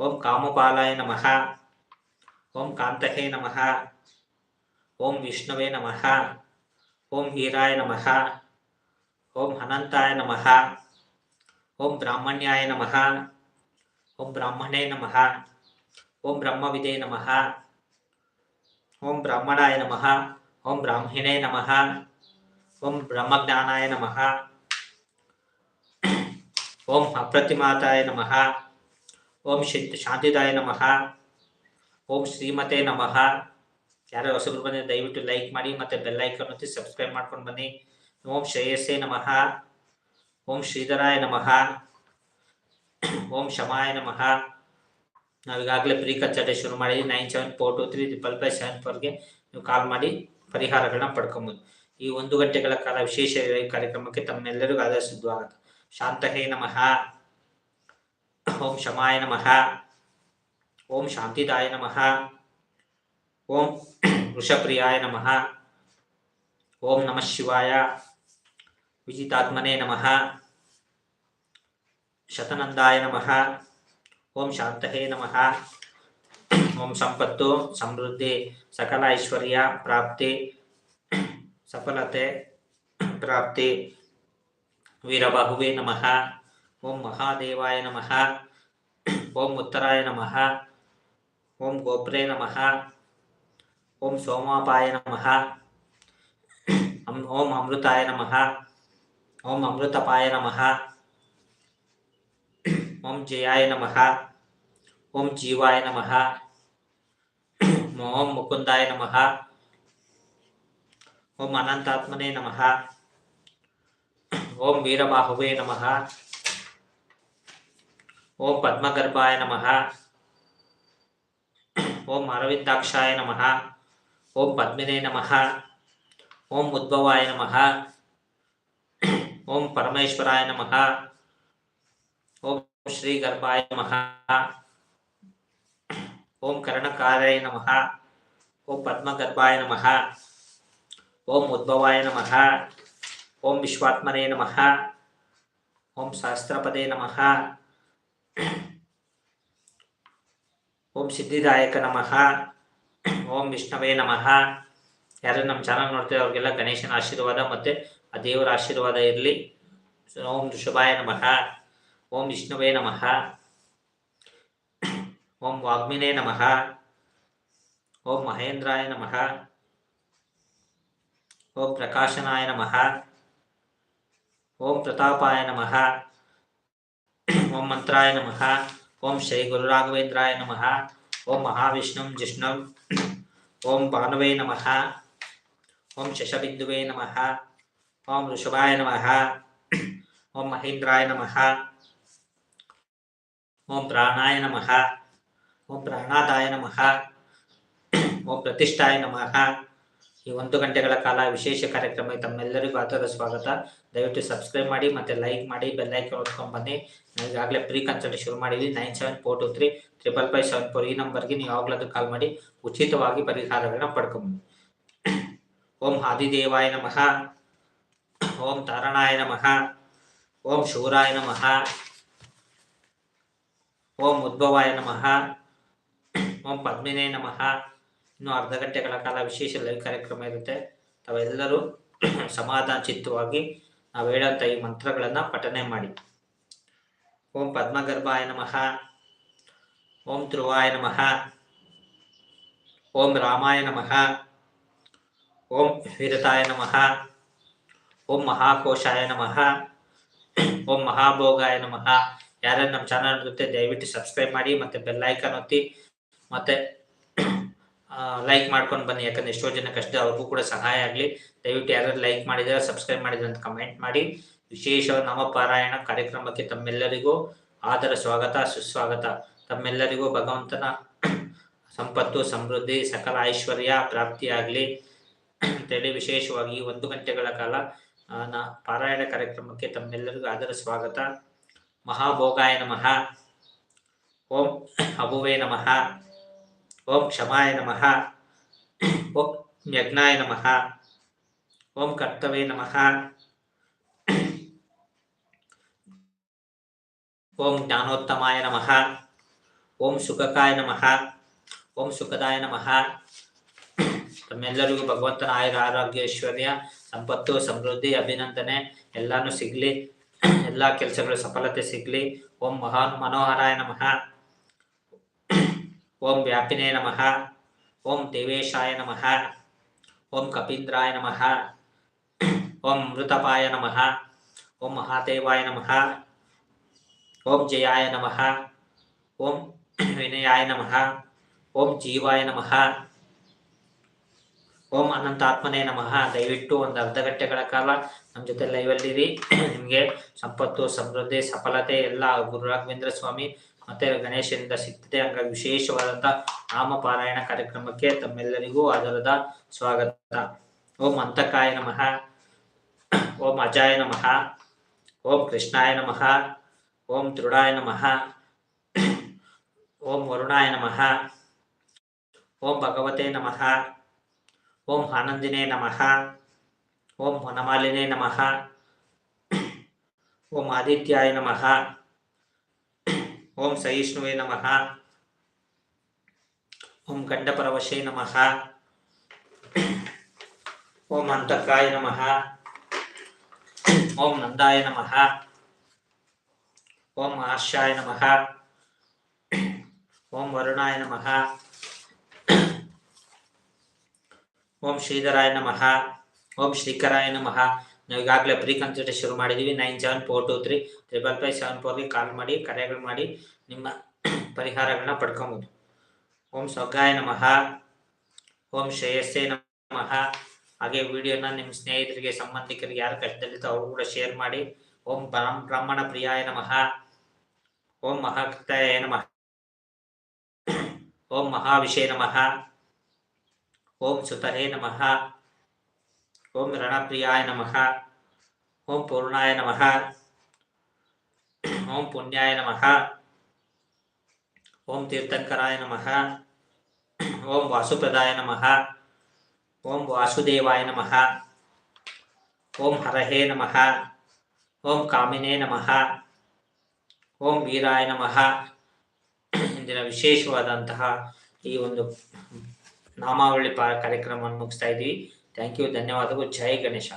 ಓಂ ಕಾಮಪಾಲಾಯ ನಮಃ ಓಂ ಕಾಂತಹೇ ನಮಃ ಓಂ ವಿಷ್ಣುವೇ ನಮಃ ಓಂ ಹೀರಾಯ ನಮಃ ಓಂ ಅನಂತಾಯ ನಮಃ ಓಂ ಬ್ರಾಹ್ಮಣ್ಯಾಯ ನಮಃ ಓಂ ಬ್ರಾಹ್ಮಣೇ ನಮಃ ಓಂ ಬ್ರಹ್ಮವಿದೇ ನಮಃ ಓಂ ಬ್ರಾಹ್ಮಣಾಯ ನಮಃ ಓಂ ಬ್ರಾಹ್ಮಣೇ ನಮಃ ಓಂ ಬ್ರಹ್ಮಜ್ಞಾನಾಯ ನಮಃ ಓಂ ಅಪ್ರತಿಮಾತಾಯ ನಮಃ. ಓಂ ಶಿತ್ ಶಾಂತಿದಾಯ ನಮಃ. ಓಂ ಶ್ರೀಮತೆ ನಮಃ. ಯಾರು ಹೊಸಬ್ರು ಬಂದರೆ ದಯವಿಟ್ಟು ಲೈಕ್ ಮಾಡಿ ಮತ್ತೆ ಬೆಲ್ ಐಕಾನ್ ಒತ್ತಿ ಸಬ್ಸ್ಕ್ರೈಬ್ ಮಾಡ್ಕೊಂಡು ಬನ್ನಿ. ಓಂ ಶ್ರೇಯಸ್ಸೇ ನಮಃ. ಓಂ ಶ್ರೀಧರಾಯ ನಮಃ. ಓಂ ಶಮಾಯ ನಮಃ. ನಾವೀಗಾಗಲೇ ಪ್ರೀ ಕನ್ಸಲ್ಟೇ ಶುರು ಮಾಡಿ nine seven four two three triple five seven ಫೋರ್ಗೆ ನೀವು ಕಾಲ್ ಮಾಡಿ ಪರಿಹಾರಗಳನ್ನ ಪಡ್ಕೊಬೋದು. ಈ ಒಂದು ಗಂಟೆಗಳ ಕಾಲ ವಿಶೇಷ ಕಾರ್ಯಕ್ರಮಕ್ಕೆ ತಮ್ಮೆಲ್ಲರಿಗೂ ಆದರ್ಶ ಸ್ವಾಗತ ಶಾಂತಹೇ ನಮಃ ಓಂ ಶಮಾಯ ನಮಃ ಓಂ ಶಾಂತಿದಾಯ ನಮಃ ಓಂ ವೃಷಪ್ರಿಯಾಯ ನಮಃ ಓಂ ನಮಃ ಶಿವಾಯ ವಿಜಿತಾತ್ಮನೇ ನಮಃ ಶತನಂದಾಯ ನಮಃ ಓಂ ಶಾಂತಹೇ ನಮಃ ಓಂ ಸಂಪತ್ತು ಸಮೃದ್ಧಿ ಸಕಲ ಐಶ್ವರ್ಯ ಪ್ರಾಪ್ತಿ ಸಫಲತೆ ಪ್ರಾಪ್ತಿ ವೀರಬಾಹುವೇ ನಮಃ ಓಂ ಮಹಾದೇವಾಯ ನಮಃ ಓಂ ಉತ್ತರಾಯ ನಮಃ ಓಂ ಗೋಪ್ರೇ ನಮಃ ಓಂ ಸೋಮಾಪಾಯ ನಮಃ ಅಂ- ಓಂ ಅಮೃತಾಯ ನಮಃ ಓಂ ಅಮೃತಪಾಯ ನಮಃ ಓಂ ಜಯಾಯ ನಮಃ ಓಂ ಜೀವಾಯ ನಮಃ ಓಂ ಮುಕುಂದಾಯ ನಮಃ ಓಂ ಅನಂತಾತ್ಮನೇ ನಮಃ ಓಂ ವೀರಬಾಹುವೇ ನಮಃ ಓಂ ಪದ್ಮಗರ್ಭಾಯ ನಮಃ ಓಂ ಅರವಿಂದಾಕ್ಷಾಯ ನಮಃ ಓಂ ಪದ್ಮಿನೇ ನಮಃ ಓಂ ಉದ್ಭವಾಯ ನಮಃ ಓಂ ಪರಮೇಶ್ವರಾಯ ನಮಃ ಓಂ ಶ್ರೀ ಗರ್ಭಾಯ ನಮಃ ಓಂ ಕರ್ಣಕಾರಾಯ ನಮಃ ಓಂ ಪದ್ಮಗರ್ಭಾಯ ನಮಃ ಓಂ ಉದ್ಭವಾಯ ನಮಃ ಓಂ ವಿಶ್ವಾತ್ಮನೇ ನಮಃ. ಓಂ ಸಹಸ್ರಪದೇ ನಮಃ. ಓಂ ಸಿದ್ಧಿದಾಯಕ ನಮಃ. ಓಂ ವಿಷ್ಣವೇ ನಮಃ. ಯಾರು ನಮ್ಮ ಚಾನಲ್ ನೋಡ್ತೀವಿ ಅವ್ರಿಗೆಲ್ಲ ಗಣೇಶನ ಆಶೀರ್ವಾದ ಮತ್ತು ಆ ದೇವರ ಆಶೀರ್ವಾದ ಇರಲಿ. ಓಂ ಋಷಭಾಯ ನಮಃ. ಓಂ ವಿಷ್ಣುವೇ ನಮಃ. ಓಂ ವಾಗ್ಮಿನೇ ನಮಃ. ಓಂ ಮಹೇಂದ್ರಾಯ ನಮಃ. ಓಂ ಪ್ರಕಾಶನಾಯ ನಮಃ. ಓಂ ಪ್ರತಾಪಾಯ ನಮಃ ಓಂ ಮಂತ್ರಾಯ ನಮಃ ಓಂ ಶ್ರೀ ಗುರುರಾಘವೇಂದ್ರಾಯ ನಮಃ ಓಂ ಮಹಾವಿಷ್ಣುಂ ಜಿಷ್ಣುಂ ಓಂ ಭಾನುವೇ ನಮಃ ಓಂ ಶಶಬಿಂದುವೇ ನಮಃ ಓಂ ಋಷಭಾಯ ನಮಃ ಓಂ ಮಹೇಂದ್ರಾಯ ನಮಃ ಓಂ ಪ್ರಾಣಾಯ ನಮಃ ಓಂ ಪ್ರಾಣಾದಾಯ ನಮಃ ಓಂ ಪ್ರತಿಷ್ಠಾಯ ನಮಃ ಈ ಒಂದು ಗಂಟೆಗಳ ಕಾಲ ವಿಶೇಷ ಕಾರ್ಯಕ್ರಮ ತಮ್ಮೆಲ್ಲರಿಗೂ ಆತದ ಸ್ವಾಗತ. ದಯವಿಟ್ಟು ಸಬ್ಸ್ಕ್ರೈಬ್ ಮಾಡಿ ಮತ್ತೆ ಲೈಕ್ ಮಾಡಿ ಬೆಲ್ ಐಕಾನ್ ಹೊತ್ಕೊಂಡು ಬನ್ನಿ. ನಾವು ಈಗಾಗಲೇ ಪ್ರೀ ಕನ್ಸಲ್ಟ್ ಶುರು ಮಾಡಿದ್ವಿ. Nine seven four two three triple five seven four ಈ ನಂಬರ್ಗೆ ನೀವು ಯಾವಾಗಲಾದ್ರೂ ಕಾಲ್ ಮಾಡಿ ಉಚಿತವಾಗಿ ಪರಿಹಾರಗಳನ್ನ ಪಡ್ಕೊಬೋದು ಓಂ ಆದಿದೇವಾಯ ನಮಃ. ಓಂ ತಾರಣಾಯ ನಮಃ. ಓಂ ಶೂರಾಯ ನಮಃ. ಓಂ ಉದ್ಭವಾಯ ನಮಃ. ಓಂ ಪದ್ಮಿನೇ ನಮಃ. ಇನ್ನು ಅರ್ಧ ಗಂಟೆಗಳ ಕಾಲ ವಿಶೇಷ ಲೈವ್ ಕಾರ್ಯಕ್ರಮ ಇರುತ್ತೆ. ತಾವೆಲ್ಲರೂ ಸಮಾಧಾನ ಚಿತ್ತವಾಗಿ ನಾವು ಹೇಳೋಂಥ ಈ ಮಂತ್ರಗಳನ್ನು ಪಠನೆ ಮಾಡಿ. ಓಂ ಪದ್ಮಗರ್ಭಾಯ ನಮಃ. ಓಂ ಧ್ರುವಾಯ ನಮಃ. ಓಂ ರಾಮಾಯ ನಮಃ. ಓಂ ವಿರತಾಯ ನಮಃ. ಓಂ ಮಹಾಕೋಶಾಯ ನಮಃ. ಓಂ ಮಹಾಭೋಗಾಯ ನಮಃ. ಯಾರ್ಯಾರು ನಮ್ಮ ಚಾನಲ್ ಜೊತೆ ದಯವಿಟ್ಟು ಸಬ್ಸ್ಕ್ರೈಬ್ ಮಾಡಿ ಮತ್ತು ಬೆಲ್ ಐಕಾನ್ ಒತ್ತಿ ಮತ್ತು ಲೈಕ್ ಮಾಡ್ಕೊಂಡು ಬನ್ನಿ. ಯಾಕಂದ್ರೆ ಎಷ್ಟೋ ಜನ ಕಷ್ಟ ಅವ್ರಿಗೂ ಕೂಡ ಸಹಾಯ ಆಗಲಿ. ದಯವಿಟ್ಟು ಯಾರು ಲೈಕ್ ಮಾಡಿದ್ರೆ ಸಬ್ಸ್ಕ್ರೈಬ್ ಮಾಡಿದ್ರೆ ಅಂತ ಕಮೆಂಟ್ ಮಾಡಿ. ವಿಶೇಷ ನಾಮಪಾರಾಯಣ ಕಾರ್ಯಕ್ರಮಕ್ಕೆ ತಮ್ಮೆಲ್ಲರಿಗೂ ಆದರ ಸ್ವಾಗತ, ಸುಸ್ವಾಗತ. ತಮ್ಮೆಲ್ಲರಿಗೂ ಭಗವಂತನ ಸಂಪತ್ತು, ಸಮೃದ್ಧಿ, ಸಕಲ ಐಶ್ವರ್ಯ ಪ್ರಾಪ್ತಿಯಾಗಲಿ ಅಂತೇಳಿ ವಿಶೇಷವಾಗಿ ಒಂದು ಗಂಟೆಗಳ ಕಾಲ ನಾ ಪಾರಾಯಣ ಕಾರ್ಯಕ್ರಮಕ್ಕೆ ತಮ್ಮೆಲ್ಲರಿಗೂ ಆದರ ಸ್ವಾಗತ. ಮಹಾಭೋಗಾಯ ನಮಃ. ಓಂ ಅಭುವೇ ನಮಃ. ಓಂ ಕ್ಷಮಾಯ ನಮಃ. ಓಂ ಯಜ್ಞಾಯ ನಮಃ. ಓಂ ಕರ್ತವ್ಯ ನಮಃ. ಓಂ ಜ್ಞಾನೋತ್ತಮಾಯ ನಮಃ. ಓಂ ಸುಖಕಾಯ ನಮಃ. ಓಂ ಸುಖದಾಯ ನಮಃ. ತಮ್ಮೆಲ್ಲರಿಗೂ ಭಗವಂತನ ಆಯುರ ಆರೋಗ್ಯ ಐಶ್ವರ್ಯ ಸಂಪತ್ತು, ಸಮೃದ್ಧಿ, ಅಭಿನಂದನೆ ಎಲ್ಲಾನು ಸಿಗ್ಲಿ. ಎಲ್ಲಾ ಕೆಲಸಗಳು ಸಫಲತೆ ಸಿಗ್ಲಿ. ಓಂ ಮಹಾನ್ ಮನೋಹರಾಯ ನಮಃ. ಓಂ ವ್ಯಾಪಿನೇ ನಮಃ. ಓಂ ದೇವೇಶಾಯ ನಮಃ. ಓಂ ಕಪೀಂದ್ರಾಯ ನಮಃ. ಓಂ ಮೃತಪಾಯ ನಮಃ. ಓಂ ಮಹಾದೇವಾಯ ನಮಃ. ಓಂ ಜಯಾಯ ನಮಃ. ಓಂ ವಿನಯಾಯ ನಮಃ. ಓಂ ಜೀವಾಯ ನಮಃ. ಓಂ ಅನಂತಾತ್ಮನೇ ನಮಃ. ದಯವಿಟ್ಟು ಒಂದು ಅರ್ಧ ಗಂಟೆಗಳ ಕಾಲ ನಮ್ಮ ಜೊತೆ ಲೈವಲ್ಲಿರಿ ನಿಮಗೆ ಸಂಪತ್ತು, ಸಮೃದ್ಧಿ, ಸಫಲತೆ ಎಲ್ಲ ಗುರು ರಾಘವೇಂದ್ರ ಸ್ವಾಮಿ ಮತ್ತೆ ಗಣೇಶನಿಂದ ಸಿಗ್ತದೆ ಹಂಗಾಗಿ ವಿಶೇಷವಾದಂಥ ನಾಮಪಾರಾಯಣ ಕಾರ್ಯಕ್ರಮಕ್ಕೆ ತಮ್ಮೆಲ್ಲರಿಗೂ ಆಧಾರದ ಸ್ವಾಗತ. ಓಂ ಅಂತಕಾಯ ನಮಃ. ಓಂ ಅಜಾಯ ನಮಃ. ಓಂ ಕೃಷ್ಣಾಯ ನಮಃ. ಓಂ ದೃಢಾಯ ನಮಃ. ಓಂ ವರುಣಾಯ ನಮಃ. ಓಂ ಭಗವತೆ ನಮಃ. ಓಂ ಆನಂದಿನೇ ನಮಃ. ಓಂ ವನಮಾಲಿನೇ ನಮಃ. ಓಂ ಆದಿತ್ಯಾಯ ನಮಃ. ಓಂ ಸಹಿಷ್ಣುವೇ ನಮಃ ಓಂ ಗಂಡಪರವಶೇ ನಮಃ ಓಂ ಅಂತಕಾಯ ನಮಃ ಓಂ ನಂದಾಯ ನಮಃ ಓಂ ಆರ್ಷಾಯ ನಮಃ ಓಂ ವರುಣಾಯ ನಮಃ ಓಂ ಶ್ರೀಧರಾಯ ನಮಃ ಓಂ ಶ್ರೀಕರಾಯ ನಮಃ ನಾವು ಈಗಾಗಲೇ ಪ್ರೀ ಕನ್ಸಲ್ಟೇಷನ್ ಶುರು ಮಾಡಿದ್ದೀವಿ nine seven four two three triple five seven ಫೋರ್ಗೆ call ಮಾಡಿ ಕರೆಗಳು ಮಾಡಿ, ನಿಮ್ಮ ಪರಿಹಾರಗಳನ್ನ ಪಡ್ಕೊಬೋದು. ಓಂ ಸ್ವಗಾಯ ನಮಃ. ಓಂ ಶ್ರೇಯಸ್ಸೇ ನಮಃ. ಹಾಗೆ ವಿಡಿಯೋನ ನಿಮ್ಮ ಸ್ನೇಹಿತರಿಗೆ, ಸಂಬಂಧಿಕರಿಗೆ ಯಾರು ಕಷ್ಟದಲ್ಲಿತ್ತು ಅವರು ಕೂಡ ಶೇರ್ ಮಾಡಿ. ಓಂ ಬ್ರಾಹ್ಮ, ಬ್ರಾಹ್ಮಣ ಪ್ರಿಯಾಯ ನಮಃ. ಓಂ ಮಹಾಕೃತಾಯ ನಮಃ. ಓಂ ಮಹಾವಿಷಯ ನಮಃ. ಓಂ ಸುತಹೇ ನಮಃ. ಓಂ ರಣಪ್ರಿಯಾಯ ನಮಃ. ಓಂ ಪೂರ್ಣಾಯ ನಮಃ. ಓಂ ಪುಣ್ಯಾಯ ನಮಃ. ಓಂ ತೀರ್ಥಂಕರಾಯ ನಮಃ. ಓಂ ವಾಸುಪ್ರದಾಯ ನಮಃ. ಓಂ ವಾಸುದೇವಾಯ ನಮಃ. ಓಂ ಹರಹೇ ನಮಃ. ಓಂ ಕಾಮಿನೇ ನಮಃ. ಓಂ ವೀರಾಯ ನಮಃ. ಇಂದಿನ ವಿಶೇಷವಾದಂತಹ ಈ ಒಂದು ನಾಮಾವಳಿ ಪಾ ಕಾರ್ಯಕ್ರಮವನ್ನು ಮುಗಿಸ್ತಾ ಇದ್ದೀವಿ. ಥ್ಯಾಂಕ್ ಯು ಧನ್ಯವಾದಗಳು ಜೈ ಗಣೇಶ